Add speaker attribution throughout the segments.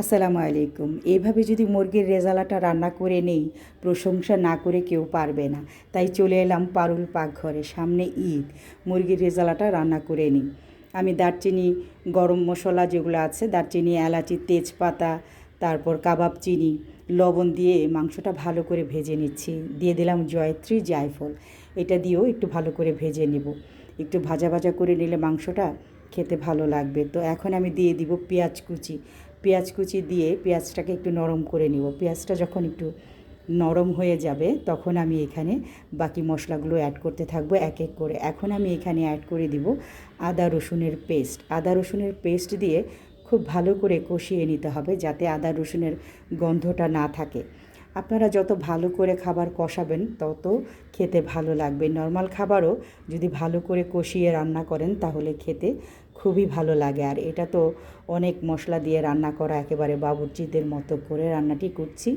Speaker 1: আসসালামু আলাইকুম। এইভাবে যদি মুরগির রেজালাটা রান্না করে নেই, প্রশংসা না করে কেউ পারবে না। তাই চলে এলাম পারুল পাকঘরে, সামনে ঈদ। মুরগির রেজালাটা রান্না করে নিই আমি দারচিনি, গরম মশলা যেগুলো আছে, দারচিনি, এলাচি, তেজপাতা, তারপর কাবাব চিনি, লবণ দিয়ে মাংসটা ভালো করে ভেজে নিচ্ছি। দিয়ে দিলাম জয়ত্রী জায়ফল। এটা দিয়েও একটু ভালো করে ভেজে নেব। একটু ভাজা ভাজা করে নিলে মাংসটা খেতে ভালো লাগবে। তো এখন আমি দিয়ে দিব পেঁয়াজ কুচি। পেঁয়াজ কুচি দিয়ে পেঁয়াজটাকে একটু নরম করে নিব। পেঁয়াজটা যখন একটু নরম হয়ে যাবে, তখন আমি এখানে বাকি মশলাগুলো অ্যাড করতে থাকব এক এক করে। এখন আমি এখানে অ্যাড করে দিব আদা রসুনের পেস্ট আদা রসুনের পেস্ট দিয়ে খুব ভালো করে কষিয়ে নিতে হবে যাতে আদা রসুনের গন্ধটা না থাকে। আপনারা যত ভালো করে খাবার কষাবেন, তত খেতে ভালো লাগবে। নর্মাল খাবারও যদি ভালো করে কষিয়ে রান্না করেন, তাহলে খেতে খুবই ভালো লাগে। আর এটা তো অনেক মশলা দিয়ে রান্না করা, একেবারে বাবুর্চিদের মতো করে রান্নাটি করছি।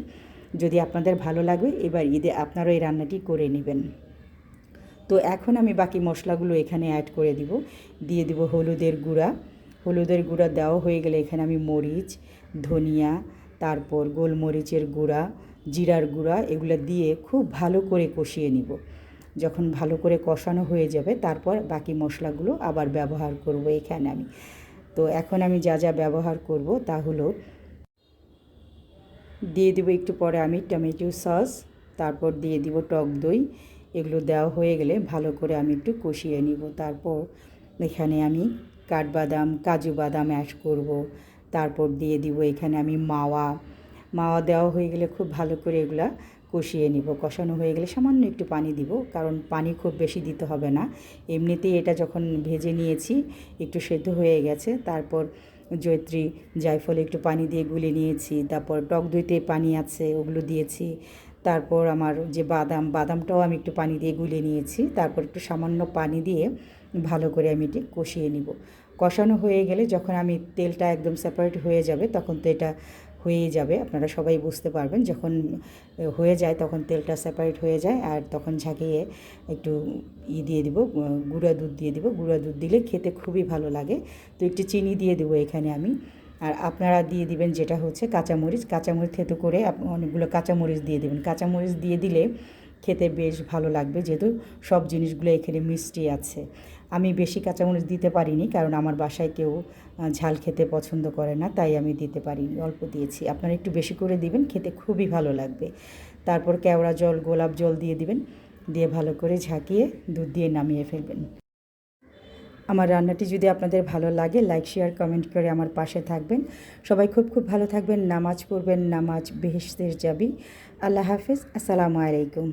Speaker 1: যদি আপনাদের ভালো লাগবে এবার ঈদে আপনারাও এই রান্নাটি করে নেবেন। তো এখন আমি বাকি মশলাগুলো এখানে অ্যাড করে দিব। দিয়ে দিব হলুদের গুঁড়া। হলুদের গুঁড়া দেওয়া হয়ে গেলে এখানে আমি মরিচ, ধনিয়া, তারপর গোলমরিচের গুঁড়া, জিরার গুঁড়া, এগুলো দিয়ে খুব ভালো করে কষিয়ে নিব। যখন ভালো করে কষানো হয়ে যাবে, তারপর বাকি মশলাগুলো আবার ব্যবহার করব এখানে আমি। তো এখন আমি যা যা ব্যবহার করব তা হলো, দিয়ে দেবো একটু পরে আমি টমেটো সস, তারপর দিয়ে দিব টক দই, এগুলো দেওয়া হয়ে গেলে ভালো করে আমি একটু কষিয়ে নিব। তারপর এখানে আমি কাঠবাদাম, কাজু বাদাম অ্যাড করব। তারপর দিয়ে দিব এখানে আমি মাওয়া। মাওয়া দেওয়া হয়ে গেলে খুব ভালো করে এগুলা কষিয়ে নিব। কষানো হয়ে গেলে সামান্য একটু পানি দিব, কারণ পানি খুব বেশি দিতে হবে না। এমনিতেই এটা যখন ভেজে নিয়েছি, একটু সেদ্ধ হয়ে গেছে, তারপর জৈত্রী জায়ফল একটু পানি দিয়ে গুলে নিয়েছি, তারপর টক দইতে পানি আছে, ওগুলো দিয়েছি, তারপর আমার যে বাদাম, বাদামটাও আমি একটু পানি দিয়ে গুলে নিয়েছি, তারপর একটু সামান্য পানি দিয়ে ভালো করে আমি এটি কষিয়ে নিব। কষানো হয়ে গেলে যখন আমি তেলটা একদম সেপারেট হয়ে যাবে, তখন তো এটা হয়ে যাবে। আপনারা সবাই বুঝতে পারবেন, যখন হয়ে যায় তখন তেলটা সেপারেট হয়ে যায় আর তখন ঝাঁকিয়ে একটু ই দিয়ে দিব গুঁড়া দুধ দিয়ে দিব। গুঁড়া দুধ দিলে খেতে খুবই ভালো লাগে। তো একটু চিনি দিয়ে দেবো এখানে আমি। আর আপনারা দিয়ে দিবেন যেটা হচ্ছে কাঁচামরিচ। কাঁচামরিচ থেতো করে অনেকগুলো কাঁচামরিচ দিয়ে দেবেন। কাঁচামরিচ দিয়ে দিলে খেতে বেশ ভালো লাগবে, যেহেতু সব জিনিসগুলো এখানে মিষ্টি আছে। আমি বেশি কাঁচামরিচ দিতে পারিনি, কারণ আমার বাসায় কেউ ঝাল খেতে পছন্দ করে না, তাই আমি দিতে পারিনি, অল্প দিয়েছি। আপনারা একটু বেশি করে দিবেন, খেতে খুবই ভালো লাগবে। তারপর কেওড়া জল, গোলাপ জল দিয়ে দিবেন, দিয়ে ভালো করে ঝাঁকিয়ে দুধ দিয়ে নামিয়ে ফেলবেন। আমার রান্নাটি যদি আপনাদের ভালো লাগে, লাইক, শেয়ার, কমেন্ট করে আমার পাশে থাকবেন। সবাই খুব খুব ভালো থাকবেন, নামাজ পড়বেন, নামাজ বেহেস্তের যাবি আল্লাহ হাফিজ, আসসালামু আলাইকুম।